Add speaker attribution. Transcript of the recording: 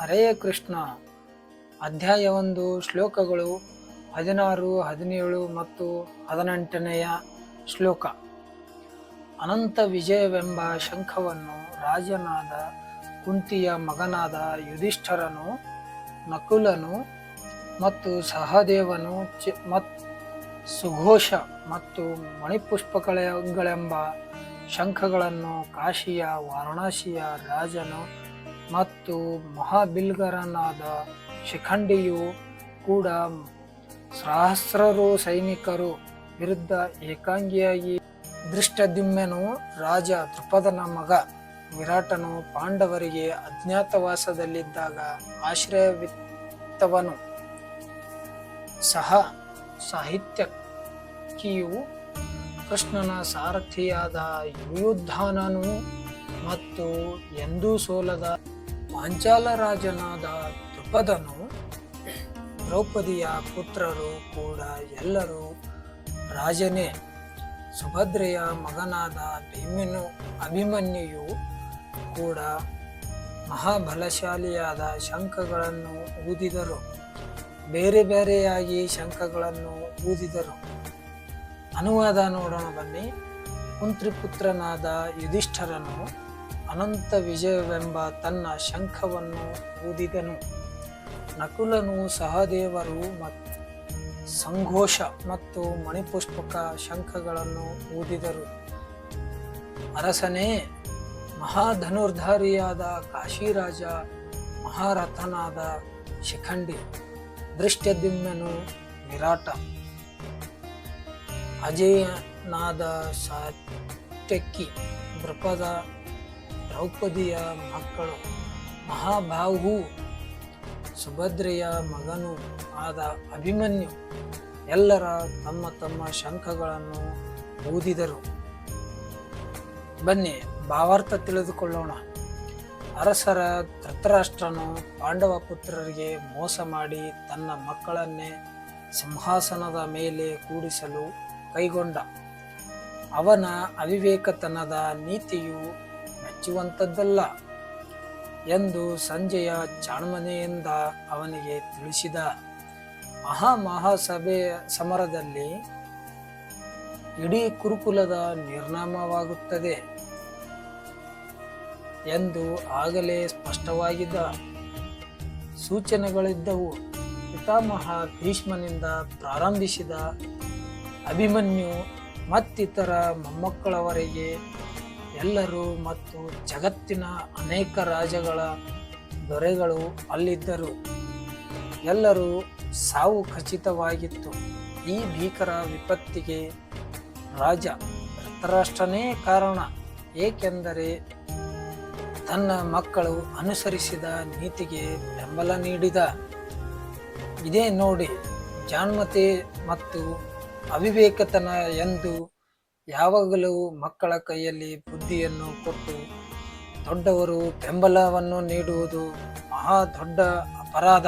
Speaker 1: ಹರೇ ಕೃಷ್ಣ. ಅಧ್ಯಾಯ ಒಂದು, ಶ್ಲೋಕಗಳು ಹದಿನಾರು, ಹದಿನೇಳು ಮತ್ತು ಹದಿನೆಂಟನೆಯ ಶ್ಲೋಕ. ಅನಂತ ವಿಜಯವೆಂಬ ಶಂಖವನ್ನು ರಾಜನಾದ ಕುಂತಿಯ ಮಗನಾದ ಯುಧಿಷ್ಠರನು, ನಕುಲನು ಮತ್ತು ಸಹದೇವನು ಚಿ ಮತ್ ಸುಘೋಷ ಮತ್ತು ಮಣಿಪುಷ್ಪಗಳೆಂಬ ಶಂಖಗಳನ್ನು ಕಾಶಿಯ ವಾರಣಾಸಿಯ ರಾಜನು ಮತ್ತು ಮಹಾಬಿಲ್ಗರನಾದ ಶಿಖಂಡಿಯು ಕೂಡ ಸಹಸ್ರರು ಸೈನಿಕರು ವಿರುದ್ಧ ಏಕಾಂಗಿಯಾಗಿ ದೃಷ್ಟದಿಮ್ಮೆನು ರಾಜ ದೃಪದನ ಮಗ ವಿರಾಟನು ಪಾಂಡವರಿಗೆ ಅಜ್ಞಾತವಾಸದಲ್ಲಿದ್ದಾಗ ಆಶ್ರಯವಿತ್ತವನು. ಸಹ ಸಾಹಿತ್ಯಕಿಯು ಕೃಷ್ಣನ ಸಾರಥಿಯಾದ ಯುಯುದ್ಧಾನನು ಮತ್ತು ಎಂದೂ ಸೋಲದ ಪಾಂಚಾಲ ರಾಜನಾದ ದ್ರುಪದನು ದ್ರೌಪದಿಯ ಪುತ್ರರು ಕೂಡ ಎಲ್ಲರೂ ರಾಜನೇ. ಸುಭದ್ರೆಯ ಮಗನಾದ ಭೀಮನು ಅಭಿಮನ್ಯು ಕೂಡ ಮಹಾಬಲಶಾಲಿಯಾದ ಶಂಖಗಳನ್ನು ಊದಿದರು. ಬೇರೆ ಬೇರೆಯಾಗಿ ಶಂಖಗಳನ್ನು ಊದಿದರು. ಅನುವಾದ ನೋಡೋಣ ಬನ್ನಿ. ಕುಂತ್ರಿಪುತ್ರನಾದ ಯುಧಿಷ್ಠರನು ಅನಂತ ವಿಜಯವೆಂಬ ತನ್ನ ಶಂಖವನ್ನು ಊದಿದನು. ನಕುಲನು ಸಹದೇವರು ಮತ್ತು ಸಂಘೋಷ ಮತ್ತು ಮಣಿಪುಷ್ಪಕ ಶಂಖಗಳನ್ನು ಊದಿದರು. ಅರಸನೇ, ಮಹಾಧನುರ್ಧಾರಿಯಾದ ಕಾಶಿರಾಜ ಮಹಾರಥನಾದ ಶಿಖಂಡಿ ದೃಷ್ಟದಿಮ್ಮನು ವಿರಾಟ. ಅಜೇಯನಾದ ಸಾಟಕ್ಕಿ ದೃಪದ ದ್ರೌಪದಿಯ ಮಕ್ಕಳು. ಮಹಾಬಾಹು ಸುಭದ್ರೆಯ ಮಗನು ಆದ ಅಭಿಮನ್ಯು ಎಲ್ಲರ ತಮ್ಮ ತಮ್ಮ ಶಂಖಗಳನ್ನು ಊದಿದರು. ಬನ್ನಿ, ಭಾವಾರ್ಥ ತಿಳಿದುಕೊಳ್ಳೋಣ. ಅರಸರ ಧೃತರಾಷ್ಟ್ರನು ಪಾಂಡವ ಪುತ್ರರಿಗೆ ಮೋಸ ಮಾಡಿ ತನ್ನ ಮಕ್ಕಳನ್ನೇ ಸಿಂಹಾಸನದ ಮೇಲೆ ಕೂಡಿಸಲು ಕೈಗೊಂಡ. ಅವನ ಅವಿವೇಕತನದ ನೀತಿಯು ಮೆಚ್ಚುವಂಥದ್ದಲ್ಲ ಎಂದು ಸಂಜೆಯ ಚಾಣ್ಮನೆಯಿಂದ ಅವನಿಗೆ ತಿಳಿಸಿದ ಮಹಾ ಮಹಾಸಭೆಯ ಸಮರದಲ್ಲಿ ಇಡೀ ಕುರುಕುಲದ ನಿರ್ನಾಮವಾಗುತ್ತದೆ ಎಂದು ಆಗಲೇ ಸ್ಪಷ್ಟವಾಗಿದ್ದ ಸೂಚನೆಗಳಿದ್ದವು. ಪಿತಾಮಹ ಭೀಷ್ಮನಿಂದ ಪ್ರಾರಂಭಿಸಿದ ಅಭಿಮನ್ಯು ಮತ್ತಿತರ ಮೊಮ್ಮಕ್ಕಳವರೆಗೆ ಎಲ್ಲರೂ ಮತ್ತು ಜಗತ್ತಿನ ಅನೇಕ ರಾಜಗಳ ದೊರೆಗಳು ಅಲ್ಲಿದ್ದರು. ಎಲ್ಲರೂ ಸಾವು ಖಚಿತವಾಗಿತ್ತು. ಈ ಭೀಕರ ವಿಪತ್ತಿಗೆ ರಾಜ ಧೃತರಾಷ್ಟ್ರನೇ ಕಾರಣ. ಏಕೆಂದರೆ ತನ್ನ ಮಕ್ಕಳು ಅನುಸರಿಸಿದ ನೀತಿಗೆ ಬೆಂಬಲ ನೀಡಿದ. ಇದೇ ನೋಡಿ ಜಾನ್ಮತೆ ಮತ್ತು ಅವಿವೇಕತನ ಎಂದು ಯಾವಾಗಲೂ ಮಕ್ಕಳ ಕೈಯಲ್ಲಿ ಬುದ್ಧಿಯನ್ನು ಕೊಟ್ಟು ದೊಡ್ಡವರು ಬೆಂಬಲವನ್ನು ನೀಡುವುದು ಮಹಾ ದೊಡ್ಡ ಅಪರಾಧ.